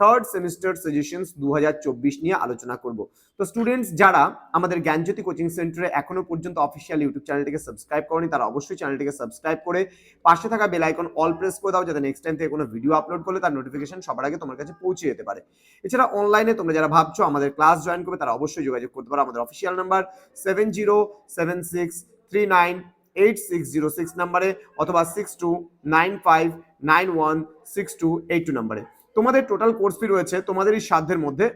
third semester suggestions দু হাজার চব্বিশ নিয়ে আলোচনা করব। তো স্টুডেন্টস যারা আমাদের জ্ঞানজ্যোতি কোচিং সেন্টারে এখনও পর্যন্ত অফিসিয়াল ইউটিউব চ্যানেলটিকে সাবস্ক্রাইব করেনি, তারা অবশ্যই চ্যানেলটিকে সাবস্ক্রাইব করে পাশে থাকা বেল আইকন অল প্রেস করে দাও, যাতে নেক্সট টাইম থেকে কোনো ভিডিও আপলোড করলে তার নোটিফিকেশন সবার আগে তোমার কাছে পৌঁছে যেতে পারে। এছাড়া অনলাইনে তোমরা যারা ভাবছ আমাদের ক্লাস জয়েন করবে, তারা অবশ্যই যোগাযোগ করতে পারো। আমাদের official number seven zero seven six three nine eight six zero six নাম্বারে অথবা six two nine five nine one six two eight two নাম্বারে তোমাদের টোটাল কোর্স ফি রয়েছে তোমাদের এই সাধ্যের মধ্যে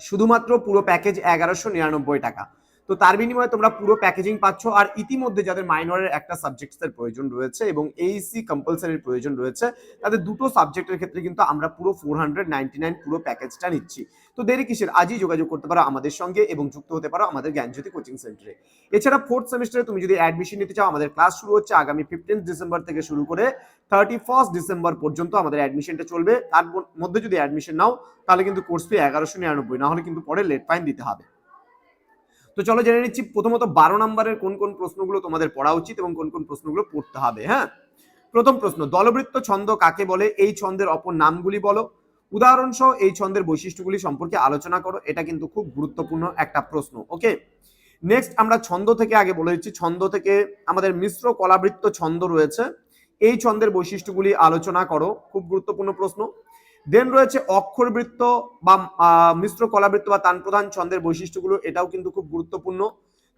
শুধুমাত্র পুরো প্যাকেজ এগারোশো নিরানব্বই টাকা। তো তার বিনিময়ে তোমরা পুরো প্যাকেজিং পাচ্ছ, আর ইতিমধ্যে যাদের মাইনরের একটা সাবজেক্টসের প্রয়োজন রয়েছে এবং এইসি কম্পালসারির প্রয়োজন রয়েছে, তাদের দুটো সাবজেক্টের ক্ষেত্রে কিন্তু আমরা পুরো ফোর হান্ড্রেড নাইনটি নাইন পুরো প্যাকেজটা নিচ্ছি। তো দেরি কিসের? আজই যোগাযোগ করতে পারো আমাদের সঙ্গে এবং যুক্ত হতে পারো আমাদের জ্ঞানজ্যোতি কোচিং সেন্টারে এছাড়া ফোর্থ সেমিস্টারে তুমি যদি অ্যাডমিশন নিতে চাও, আমাদের ক্লাস শুরু হচ্ছে আগামী ফিফটিন্থ ডিসেম্বর থেকে শুরু করে থার্টি ফার্স্ট ডিসেম্বর পর্যন্ত আমাদের অ্যাডমিশনটা চলবে। তার মধ্যে যদি অ্যাডমিশন নাও, তাহলে কিন্তু কোর্স ফি এগারোশো নিরানব্বই না হলে কিন্তু পরে লেট ফাইন দিতে হবে। তো চলো জেনে নিচ্ছি, প্রথমত বারো নম্বরের কোন কোন প্রশ্নগুলো তোমাদের পড়া উচিত এবং কোন কোন প্রশ্নগুলো পড়তে হবে হ্যাঁ? প্রথম প্রশ্ন, দলবৃত্ত ছন্দ কাকে বলে? এই ছন্দের অপর নামগুলি বলো। উদাহরণসহ এই ছন্দের বৈশিষ্ট্যগুলি সম্পর্কে আলোচনা করো, এটা কিন্তু খুব গুরুত্বপূর্ণ একটা প্রশ্ন, ওকে? নেক্সট আমরা ছন্দ থেকে আগে বলে দিচ্ছি, ছন্দ থেকে আমাদের মিশ্র কলাবৃত্ত ছন্দ রয়েছে। এই ছন্দের বৈশিষ্ট্যগুলি আলোচনা করো, খুব গুরুত্বপূর্ণ প্রশ্ন। দেন রয়েছে অক্ষরবৃত্ত বা মিশ্র কলাবৃত্ত বা তান প্রধান ছন্দের বৈশিষ্ট্যগুলো, এটাও কিন্তু খুব গুরুত্বপূর্ণ।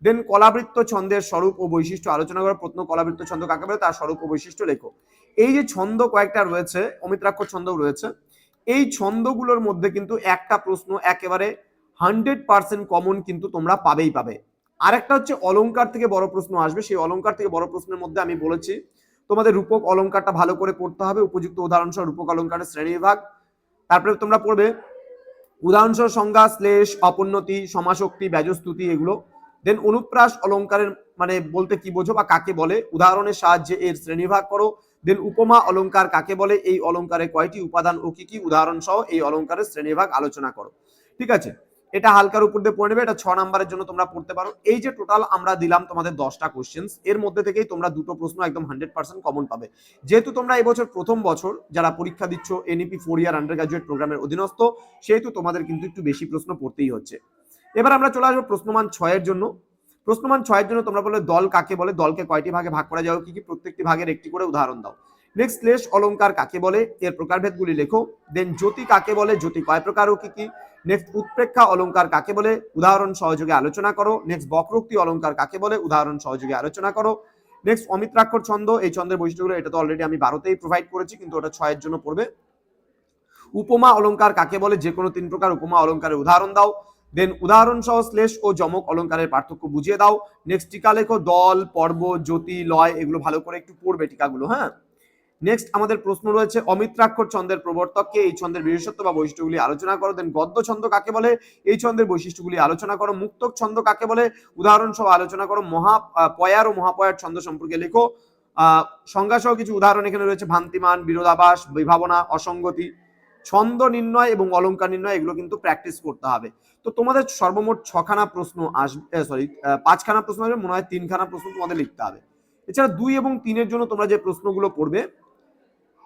দেন কলাবৃত্ত ছন্দের স্বরূপ ও বৈশিষ্ট্য আলোচনা করো, প্রত্ন কলাবৃত্ত ছন্দ কাকে বলে? তার স্বরূপ ও বৈশিষ্ট্য লেখো। এই যে ছন্দ কয়েকটা রয়েছে অমিত্রাক্ষর ছন্দও রয়েছে, এই ছন্দগুলোর মধ্যে কিন্তু একটা প্রশ্ন একেবারে হান্ড্রেড পার্সেন্ট কমন কিন্তু তোমরা পাবেই পাবে। আরেকটা হচ্ছে অলঙ্কার থেকে বড় প্রশ্ন আসবে, সেই অলংকার থেকে বড় প্রশ্নের মধ্যে আমি বলেছি, তোমাদের রূপক অলংকারটা ভালো করে পড়তে হবে, উপযুক্ত উদাহরণ সহ রূপক অলংকারের শ্রেণীবিভাগ। তারপরে তোমরা পড়বে উদাহরণস্বর সংজ্ঞা শ্লেষ, অপন্নতি সমাশক্তি ব্যাজস্তুতি এগুলো। দেন অনুপ্রাস, অলঙ্কারের মানে বলতে কি বোঝো বা কাকে বলে? উদাহরণের সাহায্যে এর শ্রেণীভাগ করো। দেন উপমা, অলঙ্কার কাকে বলে? এই অলঙ্কারে কয়টি উপাদান ও কি কি? উদাহরণ সহ এই অলঙ্কারের শ্রেণীভাগ আলোচনা করো। ঠিক আছে? এটা হালকার উপর দিয়ে পড়ে নেবে এটা ছ নাম্বারের জন্য তোমরা পড়তে পারো। এই যে টোটাল আমরা দিলাম তোমাদের দশটা কোশ্চেন এর মধ্যে থেকেই তোমরা দুটো প্রশ্ন একদম হান্ড্রেড পার্সেন্ট কমন পাবে। যেহেতু তোমরা এবছর প্রথম বছর যারা পরীক্ষা দিচ্ছ NEP four year undergraduate প্রোগ্রামের অধীনস্থ, সেহেতু তোমাদের কিন্তু একটু বেশি প্রশ্ন পড়তেই হচ্ছে। এবার আমরা চলে আসব প্রশ্নমান ছয়ের জন্য। প্রশ্নমান ছয়ের জন্য তোমরা বলে দল কাকে বলে? দলকে কয়টি ভাগে ভাগ করা যাবে কি কি? প্রত্যেকটি ভাগের একটি করে উদাহরণ দাও। নেক্সট ক্লেশ অলঙ্কার কাকে বলে? এর প্রকারভেদগুলি লেখো। দেন জ্যোতি কাকে বলে? জ্যোতি কয় প্রকার ও কি কি? নেক্সট উৎপ্রেক্ষা অলঙ্কার কাকে বলে? উদাহরণ সহযোগে আলোচনা করো। নেক্সট বক্রোক্তি অলঙ্কার কাকে বলে? উদাহরণ সহযোগে আলোচনা করো। নেক্সট অমিত্রাক্ষর ছন্দ। এই ছন্দের বৈশিষ্ট্যগুলো এটা তো অলরেডি আমি বারোতেই প্রোভাইড করেছি, কিন্তু ওটা ছয়ের জন্য পড়বে। উপমা অলঙ্কার কাকে বলে? যে কোনো তিন প্রকার উপমা অলঙ্কারের উদাহরণ দাও। দেন উদাহরণ সহ শ্লেষ ও জমক অলঙ্কারের পার্থক্য বুঝিয়ে দাও। নেক্সট টিকা লেখো, দল, পর্ব, জ্যোতি, লয়, এগুলো ভালো করে একটু পড়বে টিকাগুলো হ্যাঁ? নেক্সট আমাদের প্রশ্ন রয়েছে অমিত্রাক্ষর ছন্দের প্রবর্তককে এই ছন্দের বিশেষত্ব বা বৈশিষ্ট্যগুলি আলোচনা করো। দেন গদ্য ছন্দ কাকে বলে? এই ছন্দের বৈশিষ্ট্যগুলি আলোচনা করো। মুক্তক ছন্দ কাকে বলে? উদাহরণ সহ আলোচনা করো। মহা পয়ার ও মহাপয়ার ছন্দ সম্পর্কে লেখো। সংজ্ঞা সহ কিছু উদাহরণ এখানে রয়েছে। ভান্তিমান বিরোধাবাস বিভাবনা, অসঙ্গতি, ছন্দ নির্ণয় এবং অলঙ্কার নির্ণয়, এগুলো কিন্তু প্র্যাকটিস করতে হবে। তো তোমাদের সর্বমোট ছখানা প্রশ্ন আসবে সরি পাঁচখানা প্রশ্ন আসবে, মনে হয় তিনখানা প্রশ্ন তোমাদের লিখতে হবে। এছাড়া দুই এবং তিনের জন্য তোমরা যে প্রশ্নগুলো পড়বে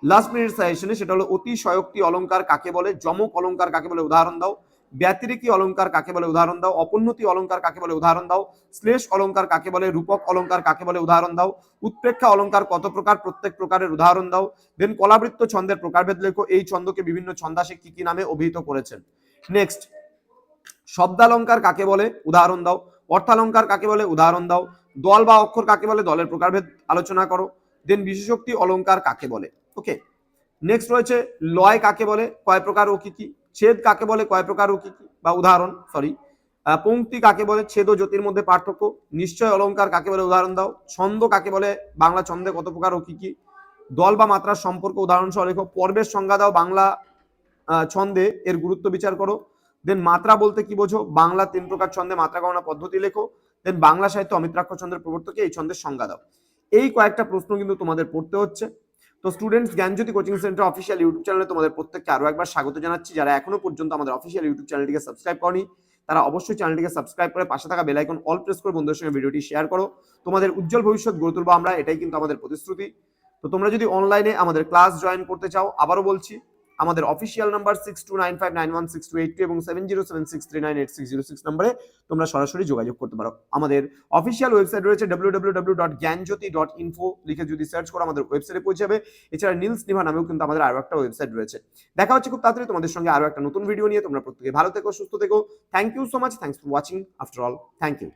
লাস্ট মিনিট সাজেশনে সেটা হলো অতি সয়ক্তি অলঙ্কার কাকে বলে, যমক অলঙ্কার কাকে বলে উদাহরণ দাও, ব্যতিরিকী অলঙ্কার কাকে বলে উদাহরণ দাও, অপোন্নতি অলঙ্কার কাকে বলে উদাহরণ দাও, শ্লেষ অলঙ্কার কাকে বলে, রূপক অলঙ্কার কাকে বলে উদাহরণ দাও, উৎপ্রেক্ষা অলঙ্কার কত প্রকার, প্রত্যেক প্রকারের উদাহরণ দাও দেন কলাবৃত্ত ছন্দের প্রকারভেদ লেখো, এই ছন্দকে বিভিন্ন ছন্দাসে কি কি নামে অভিহিত করেছেন। নেক্সট শব্দালঙ্কার কাকে বলে উদাহরণ দাও অর্থালঙ্কার কাকে বলে উদাহরণ দাও, দল বা অক্ষর কাকে বলে দলের প্রকারভেদ আলোচনা করো দেন বিশেষোক্তি অলঙ্কার কাকে বলে। ওকে নেক্সট রয়েছে লয় কাকে বলে? কয় প্রকার ও কি কি? ছেদ কাকে বলে? কয় প্রকার ও কি কি? বা উদাহরণ সরি পঙ্ক্তি কাকে বলে? ছেদ ও জ্যোতির মধ্যে পার্থক্য। নিশ্চয় অলঙ্কার কাকে বলে? উদাহরণ দাও। ছন্দ কাকে বলে? বাংলা ছন্দে কত প্রকার ও কি কি? দল বা মাত্রার সম্পর্ক উদাহরণ সহ লেখো। পর্বের সংজ্ঞা দাও বাংলা ছন্দে, এর গুরুত্ব বিচার করো। দেন মাত্রা বলতে কি বোঝো? বাংলা তিন প্রকার ছন্দে মাত্রা গণনা পদ্ধতি লেখো। দেন বাংলা সাহিত্য অমিত্রাক্ষ ছন্দের প্রবর্তকে এই ছন্দের সংজ্ঞা দাও। এই কয়েকটা প্রশ্ন কিন্তু তোমাদের পড়তে হচ্ছে। তো students Gyanjyoti coaching centre official YouTube চ্যানেলে তোমাদের প্রত্যেককে আরও একবার স্বাগত জানাচ্ছি। যারা এখনও পর্যন্ত আমাদের অফিসিয়াল ইউটিউব চ্যানেলটিকে সাবস্ক্রাইব করনি, তারা অবশ্যই চ্যানেলটিকে সাবস্ক্রাইব করে পাশে থাকা বেল আইকন অল প্রেস করে বন্ধুদের সঙ্গে ভিডিওটি শেয়ার করো। তোমাদের উজ্জ্বল ভবিষ্যৎ গড়ে তুলবো আমরা, এটাই কিন্তু আমাদের প্রতিশ্রুতি। তো তোমরা যদি অনলাইনে আমাদের ক্লাস জয়েন করতে চাও, আবারও বলছি আমাদের official number six two nine five nine one six two eight two এবং seven zero seven six three nine eight six zero six নাম্বারে তোমরা সরাসরি যোগাযোগ করতে পারো। আমাদের অফিসিয়াল ওয়েবসাইট রয়েছে W W W dot Gyanjyoti dot info লিখে যদি সার্চ করো আমাদের ওয়েবসাইটে পৌঁছে যাবে এছাড়া নীলস নিভা নামেও কিন্তু আমাদের আরও একটা ওয়েবসাইট রয়েছে। দেখা হচ্ছে খুব তাড়াতাড়ি তোমাদের সঙ্গে আরও একটা নতুন ভিডিও নিয়ে। তোমরা প্রত্যেকে ভালো থেকো, সুস্থ থেকো। Thank you so much thanks for watching after all thank you